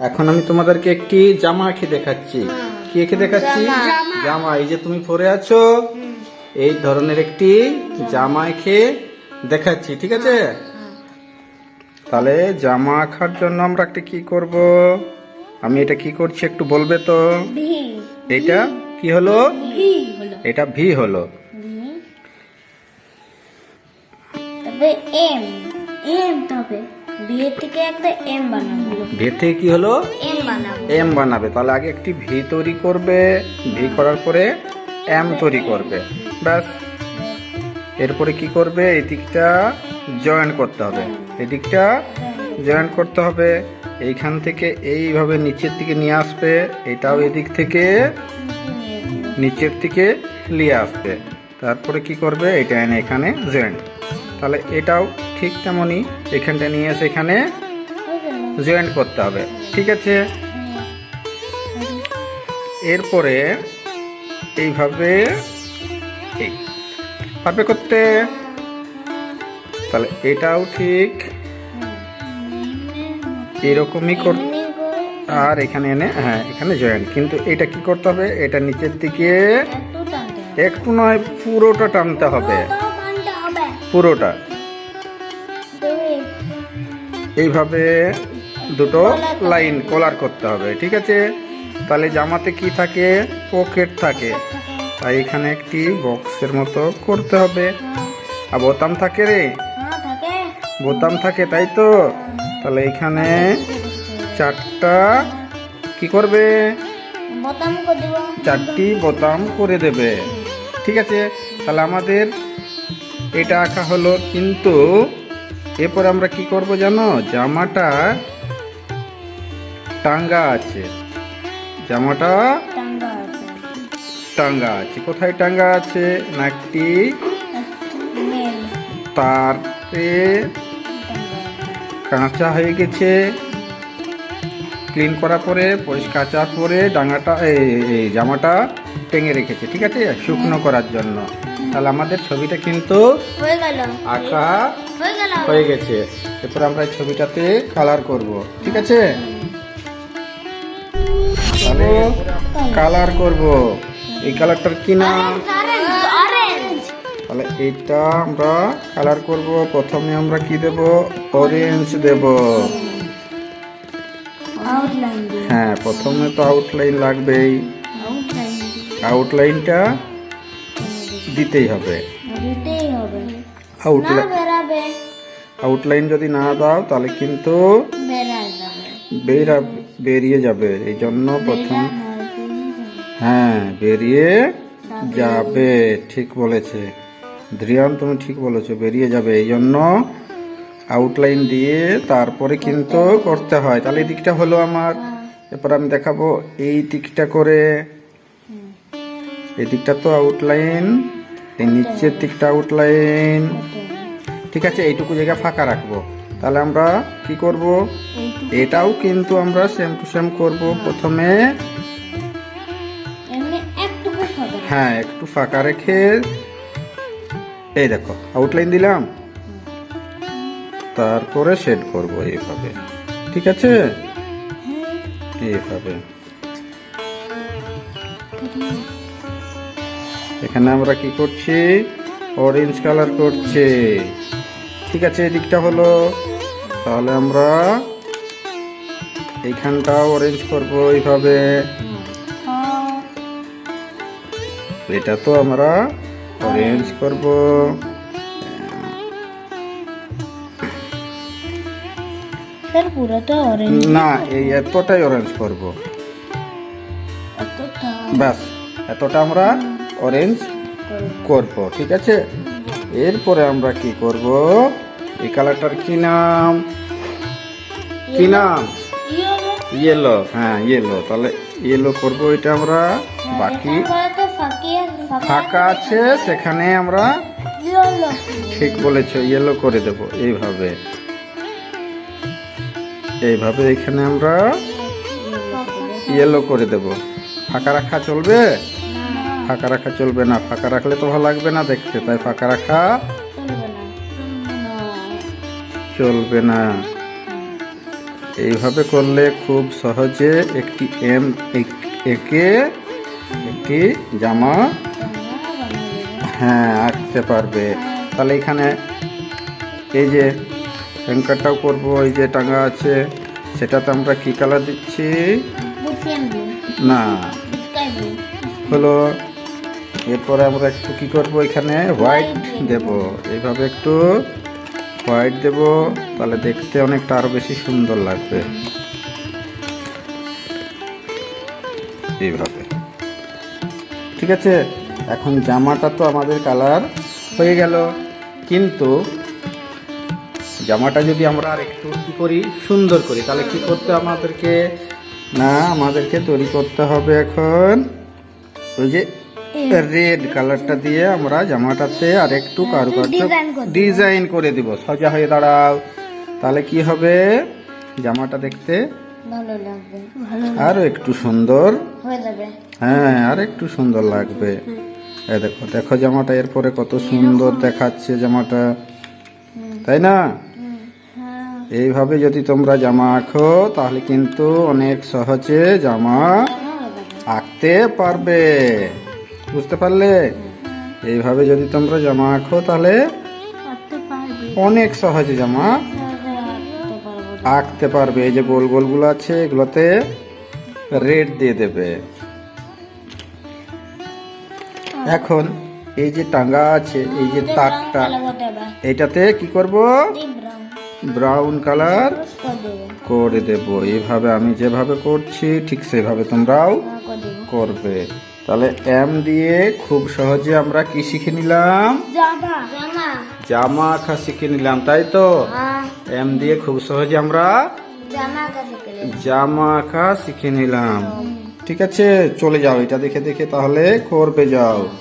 এখন আমি তোমাদেরকে একটি জামা এঁকে দেখাচ্ছি। কি এঁকে দেখাচ্ছি? জামা। এই যে তুমি পরে আছো এই ধরনের একটি জামা এঁকে দেখাচ্ছি ঠিক আছে? তাহলে জামা আঁকার জন্য আমরা একটা কি করব? আমি এটা কি করছি একটু বলবে তো? ভি। এটা কি হলো? এটা ভি হলো। তবে এম। এম তবে। ভি থেকে একটা এম বানাবো। ভি থেকে কি হলো? এম বানাবো। এম বানাবে। তাহলে আগে একটি ভি তৈরি করবে। ভি করার পরে এম তৈরি করবে। ব্যাস। এরপরে কি করবে? এই দিকটা জয়েন করতে হবে। এই দিকটা জয়েন করতে হবে। এইখান থেকে এইভাবে নিচের দিকে নিয়ে আসবে। এটাও এদিক থেকে নিচের দিকে নিয়ে আসবে। তারপরে কি করবে? এটা এনে এখানে জয়েন তাহলে এটাও ঠিক তেমনই এখানটা নিয়ে এসে এখানে জয়েন্ট করতে হবে। ঠিক আছে? এরপরে এইভাবে এই পারবে করতে। তাহলে এটাও ঠিক। এরকমই কর আর এখানে এনে হ্যাঁ এখানে জয়েন্ট কিন্তু এটা কি করতে হবে? এটা নিচের দিকে একটু নয় পুরোটা টানতে হবে। পুরোটা। এইভাবে দুটো লাইন কলার করতে হবে ঠিক আছে? তাহলে জামাতে কি থাকে? পকেট থাকে। তাই এখানে একটি বক্সের মতো করতে হবে। আর বোতাম থাকে রে। বোতাম থাকে তাই তো? তাহলে এখানে চারটা কি করবে? চারটি বোতাম করে দেবে। ঠিক আছে? তাহলে আমাদের এটা আঁকা হলো কিন্তু এরপর আমরা কি করব জানো? জামাটা টাঙ্গা আছে। জামাটা টাঙ্গা আছে। কোথায় টাঙ্গা আছে? না একটি তারে কাঁচা হয়ে গেছে। ক্লিন করার পরে পরিষ্কার কাচার পরে ডাঙাটা জামাটা টেঙে রেখেছে ঠিক আছে? শুকনো করার জন্য। তাহলে আমাদের ছবিটা কিন্তু হয়ে গেল। আঁকা হয়ে গেছে। এরপর আমরা এই ছবিটাতে কালার করব ঠিক আছে? তাহলে কালার করব। এই কালারটার কি নাম? তাহলে এইটা আমরা কালার করব। প্রথমে আমরা কি দেব? অরেঞ্জ দেব। হ্যাঁ প্রথমে তো আউটলাইন লাগবেই। আউটলাইনটা দিতেই হবে। দিতেই হবে। আউটলাইন আউটলাইন যদি না দাও তাহলে কিন্তু বেরায় বেরা বেরিয়ে যাবে। এই জন্য প্রথম হ্যাঁ বেরিয়ে যাবে। ঠিক বলেছে। ধ্রিয়ান তুমি ঠিক বলেছ বেরিয়ে যাবে। এই জন্য আউটলাইন দিয়ে তারপরে কিন্তু করতে হয়। তাহলে এই দিকটা হলো আমার। এরপর আমি দেখাবো এই দিকটা করে। এই দিকটা তো আউটলাইন এই নিচের দিকটা আউটলাইন ঠিক আছে এইটুকু জায়গা ফাঁকা রাখব। তাহলে আমরা কি করব? এটাও কিন্তু আমরা সেম টু সেম করব প্রথমে। হ্যাঁ একটু ফাঁকা রেখে এই দেখো আউটলাইন দিলাম। তারপরে শেড করব এইভাবে। ঠিক আছে? এইভাবে। এখানে আমরা কি করছি? অরেঞ্জ কালার করছি। ঠিক আছে এদিকটা হলো। তাহলে আমরা এইখানটাও অরেঞ্জ করব এইভাবে। এটা তো আমরা অরেঞ্জ করব। স্যার পুরোটা অরেঞ্জ না এই এতটাই অরেঞ্জ করব। ব্যাস এতটা আমরা অরেঞ্জ করব ঠিক আছে? এরপরে আমরা কি করব? এই কালারটার কি নাম? কি নাম? ইয়েলো হ্যাঁ ইয়েলো তাহলে ইয়েলো করব এটা আমরা। বাকি ফাঁকা আছে সেখানে আমরা ঠিক বলেছ ইয়েলো করে দেব এইভাবে। এইভাবে এখানে আমরা ইয়েলো করে দেব। ফাঁকা রাখা চলবে? ফাঁকা রাখা চলবে না ফাঁকা রাখলে তো ভালো লাগবে না দেখতে তাই ফাঁকা রাখা চলবে না। এইভাবে করলে খুব সহজে একটি এম এক- এঁকে একটি জামা হ্যাঁ আঁকতে পারবে। তাহলে এখানে এই যে অ্যাঙ্কারটাও করব এই যে টাঙ্গা আছে সেটাতে আমরা কি কালার দিচ্ছি? না। হলো এরপরে আমরা একটু কি করব এখানে? হোয়াইট দেব। এইভাবে একটু হোয়াইট দেব তাহলে দেখতে অনেকটা আরও বেশি সুন্দর লাগবে। এইভাবে। ঠিক আছে? এখন জামাটা তো আমাদের কালার হয়ে গেল। কিন্তু জামাটা যদি আমরা আর একটু কি করি? সুন্দর করি। তাহলে কি করতে আমাদেরকে? না আমাদেরকে তৈরি করতে হবে এখন। ওই যে রেড কালারটা দিয়ে আমরা জামাটাতে আর একটু কারুকার্য ডিজাইন করে দেব। সোজা হয়ে দাঁড়াও। তাহলে কি হবে? জামাটা দেখতে আরও একটু সুন্দর। হ্যাঁ আর একটু সুন্দর লাগবে। দেখো দেখো জামাটা এরপরে কত সুন্দর দেখাচ্ছে জামাটা। তাই না? হ্যাঁ। এইভাবে যদি তোমরা জামা আঁকো তাহলে কিন্তু অনেক সহজে জামা আঁকতে পারবে। বুঝতে পারলে? এইভাবে যদি তোমরা জামা আঁকো তাহলে অনেক সহজে জামা আঁকতে পারবে। এই যে গোল গোলগুলো আছে এগুলোতে রেড দিয়ে দেবে। এখন এই যে টাঙ্গা আছে এই যে তাকটা এটাতে কি করব? ব্রাউন কালার করে দেব। এইভাবে আমি যেভাবে করছি ঠিক সেভাবে তোমরাও করবে। তাহলে এম দিয়ে খুব সহজে আমরা কি শিখে নিলাম? জামা। জামা। জামা আঁকা শিখে নিলাম তাই তো? হ্যাঁ। এম দিয়ে খুব সহজে আমরা জামা আঁকা শিখে নিলাম। ঠিক আছে চলে যাও এটা দেখে দেখে তাহলে করবে যাও।